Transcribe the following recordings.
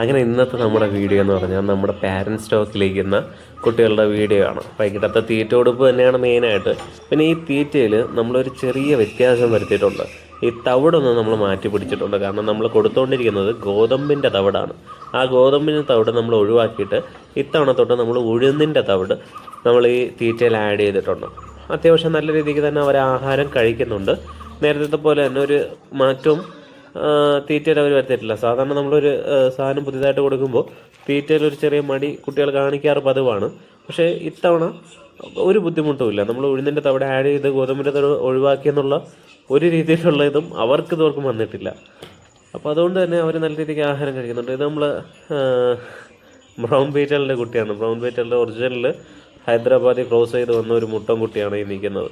അങ്ങനെ ഇന്നത്തെ നമ്മുടെ വീഡിയോ എന്ന് പറഞ്ഞാൽ നമ്മുടെ പാരൻസ് സ്റ്റോക്കിലിരിക്കുന്ന കുട്ടികളുടെ വീഡിയോ ആണ്. വൈകിട്ടത്തെ തീറ്റ ഉടുപ്പ് തന്നെയാണ് മെയിനായിട്ട് പിന്നെ ഈ തീറ്റയിൽ നമ്മളൊരു ചെറിയ വ്യത്യാസം വരുത്തിയിട്ടുണ്ട്. ഈ തവിടൊന്ന് നമ്മൾ മാറ്റി പിടിച്ചിട്ടുണ്ട്. കാരണം നമ്മൾ കൊടുത്തുകൊണ്ടിരിക്കുന്നത് ഗോതമ്പിന്റെ തവിടാണ്. ആ ഗോതമ്പിന്റെ തവിട് നമ്മൾ ഒഴിവാക്കിയിട്ട് ഇത്തവണ തൊട്ട് നമ്മൾ ഉഴുന്നിന്റെ തവിട് നമ്മൾ ഈ തീറ്റയിൽ ആഡ് ചെയ്തിട്ടുണ്ട്. അത്യാവശ്യം നല്ല രീതിക്ക് തന്നെ അവർ ആഹാരം കഴിക്കുന്നുണ്ട്. നേരത്തെ പോലെ തന്നെ ഒരു മാറ്റവും തീറ്റയിൽ അവർ വരുത്തിയിട്ടില്ല. സാധാരണ നമ്മളൊരു സാധനം പുതിയതായിട്ട് കൊടുക്കുമ്പോൾ തീറ്റയിൽ ഒരു ചെറിയ മടി കുട്ടികൾ കാണിക്കാറ് പതിവാണ്. പക്ഷേ ഇത്തവണ ഒരു ബുദ്ധിമുട്ടുമില്ല. നമ്മൾ ഉഴുന്നിന്റെ തവിടെ ആഡ് ചെയ്ത് ഗോതമ്പിന്റെ തവിടെ ഒഴിവാക്കിയെന്നുള്ള ഒരു രീതിയിലുള്ള ഇതും അവർക്ക് ഇതുവർക്കും വന്നിട്ടില്ല. അപ്പോൾ അതുകൊണ്ട് തന്നെ അവർ നല്ല രീതിക്ക് ആഹാരം കഴിക്കുന്നുണ്ട്. ഇത് നമ്മൾ ബ്രൗൺ ബീറ്റലിന്റെ കുട്ടിയാണ്. ബ്രൗൺ ബീറ്റലിന്റെ ഒറിജിനൽ ഹൈദരാബാദിൽ ക്രോസ് ചെയ്ത് വന്ന ഒരു മുട്ടൻ കുട്ടിയാണ് ഈ നിൽക്കുന്നത്.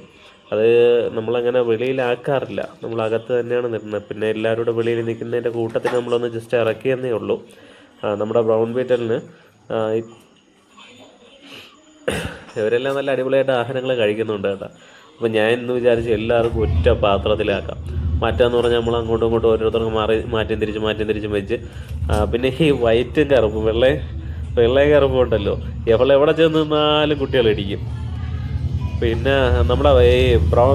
അത് നമ്മളങ്ങനെ വെളിയിലാക്കാറില്ല. നമ്മൾ അകത്ത് തന്നെയാണ് നിൽക്കുന്നത് പിന്നെ എല്ലാവരും വെളിയിൽ നിൽക്കുന്നതിന്റെ കൂട്ടത്തിൽ നമ്മളൊന്ന് ജസ്റ്റ് ഇറക്കിയെന്നേ ഉള്ളൂ. നമ്മുടെ ബ്രൗൺ ബീറ്റലിന് ഇവരെല്ലാം നല്ല അടിപൊളിയായിട്ട് ആഹാരങ്ങൾ കഴിക്കുന്നുണ്ട് കേട്ടോ. അപ്പോൾ ഞാൻ ഇന്ന് വിചാരിച്ചു എല്ലാവർക്കും ഒറ്റ പാത്രത്തിലാക്കാം. മറ്റേന്ന് പറഞ്ഞാൽ നമ്മൾ അങ്ങോട്ടും ഇങ്ങോട്ടും ഓരോരുത്തർക്കും മാറി മാറ്റിയും തിരിച്ച് മാറ്റിയും തിരിച്ചും വെച്ച്. പിന്നെ ഈ വൈറ്റും കറുപ്പും വെള്ളയും വെള്ളയും കറുപ്പും ഉണ്ടല്ലോ. എവിടെ എവിടെ ചെന്ന് നിന്നാലും കുട്ടികൾ ഇടിക്കും. പിന്നെ നമ്മുടെ ഈ ബ്രൗൺ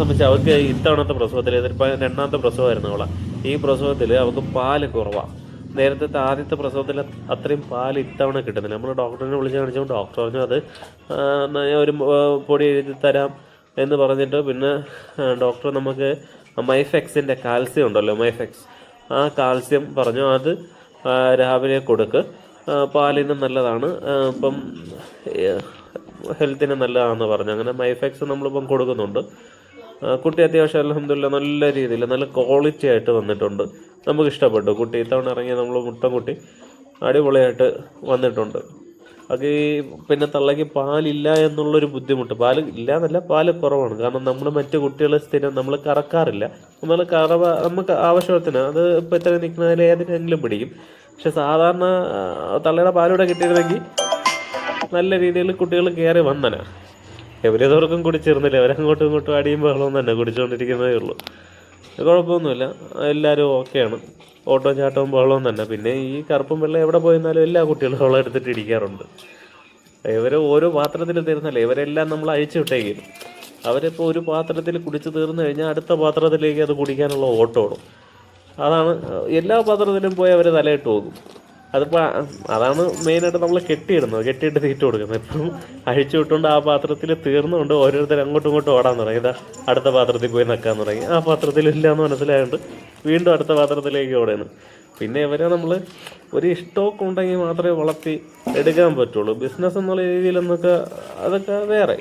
സംബന്ധിച്ച് അവർക്ക് ഇത്തവണത്തെ പ്രസവത്തിൽ ഇതിപ്പോൾ രണ്ടാമത്തെ പ്രസവമായിരുന്നു അവളെ. ഈ പ്രസവത്തിൽ അവൾക്ക് പാൽ കുറവാണ് നേരത്തെ ആദ്യത്തെ പ്രസവത്തിൽ അത്രയും പാൽ ഇത്തവണ കിട്ടുന്നില്ല. നമ്മൾ ഡോക്ടറിനെ വിളിച്ച് കാണിച്ചപ്പോൾ ഡോക്ടർ പറഞ്ഞു അത് ഒരു പൊടി എഴുതി തരാം എന്ന് പറഞ്ഞിട്ട് പിന്നെ ഡോക്ടർ നമുക്ക് മൈഫെക്സിന്റെ കാൽസ്യം ഉണ്ടല്ലോ മൈഫെക്സ്. ആ കാൽസ്യം പറഞ്ഞു അത് രാവിലെ കൊടുക്ക്. പാലിന് നല്ലതാണ്. ഇപ്പം ഹെൽത്തിന് നല്ലതാണെന്ന് പറഞ്ഞു. അങ്ങനെ മൈഫെക്സ് നമ്മളിപ്പം കൊടുക്കുന്നുണ്ട്. കുട്ടി അത്യാവശ്യം അലഹമില്ല നല്ല രീതിയിൽ നല്ല ക്വാളിറ്റി ആയിട്ട് വന്നിട്ടുണ്ട്. നമുക്ക് ഇഷ്ടപ്പെട്ടു. കുട്ടി ഇത്തവണ ഇറങ്ങിയ നമ്മൾ മുട്ടൻ കുട്ടി അടിപൊളിയായിട്ട് വന്നിട്ടുണ്ട്. അത് പിന്നെ തള്ളയ്ക്ക് പാലില്ല എന്നുള്ളൊരു ബുദ്ധിമുട്ട്. പാൽ ഇല്ല എന്നല്ല പാൽ കുറവാണ്. കാരണം നമ്മൾ മറ്റു കുട്ടികൾ സ്ഥിരം നമ്മൾ കറക്കാറില്ല. നമ്മൾ കറവ നമുക്ക് ആവശ്യത്തിന് അത് ഇപ്പോൾ ഇത്ര നിൽക്കുന്നതിൽ ഏതിനെങ്കിലും പിടിക്കും. പക്ഷെ സാധാരണ തള്ളയുടെ പാലൂടെ കിട്ടിയിരുന്നെങ്കിൽ നല്ല രീതിയിൽ കുട്ടികൾ കയറി വന്നന. എവരേതോർക്കും കുടിച്ചിരുന്നില്ല. അവരങ്ങോട്ടും ഇങ്ങോട്ടും അടിയും ബഹളവും തന്നെ കുടിച്ചുകൊണ്ടിരിക്കുന്നതേ ഉള്ളൂ. കുഴപ്പമൊന്നുമില്ല. എല്ലാവരും ഓക്കെയാണ്. ഓട്ടോ ചാട്ടവും ബഹളവും തന്നെ. പിന്നെ ഈ കറുപ്പും വെള്ളം എവിടെ പോയിരുന്നാലും എല്ലാ കുട്ടികളും വെള്ളം എടുത്തിട്ട് ഇരിക്കാറുണ്ട്. ഇവർ ഓരോ പാത്രത്തിൽ തീർന്നല്ലേ? ഇവരെല്ലാം നമ്മൾ അയച്ചു വിട്ടേക്കും. അവരിപ്പോൾ ഒരു പാത്രത്തിൽ കുടിച്ച് തീർന്നു കഴിഞ്ഞാൽ അടുത്ത പാത്രത്തിലേക്ക് അത് കുടിക്കാനുള്ള ഓട്ടോടും അതാണ് എല്ലാ പാത്രത്തിലും പോയി അവർ തലയിട്ട് പോകും. അതിപ്പോൾ അതാണ് മെയിനായിട്ട് നമ്മൾ കെട്ടിയിടുന്നത്. കെട്ടിയിട്ട് തീറ്റ കൊടുക്കുന്നത്. ഇപ്പം അഴിച്ചു വിട്ടുകൊണ്ട് ആ പാത്രത്തിൽ തീർന്നുകൊണ്ട് ഓരോരുത്തർ അങ്ങോട്ടും ഇങ്ങോട്ടും ഓടാൻ തുടങ്ങി. ഇതാ അടുത്ത പാത്രത്തിൽ പോയി നിൽക്കാൻ തുടങ്ങി. ആ പാത്രത്തിൽ ഇല്ല എന്ന് മനസ്സിലായതുകൊണ്ട് വീണ്ടും അടുത്ത പാത്രത്തിലേക്ക് ഓടുന്നു. പിന്നെ ഇവരെ നമ്മൾ ഒരു ഇഷ്ടമൊക്കെ ഉണ്ടെങ്കിൽ മാത്രമേ വളർത്തി എടുക്കാൻ പറ്റുള്ളൂ. ബിസിനസ് എന്നുള്ള രീതിയിലെന്നൊക്കെ അതൊക്കെ വേറെ.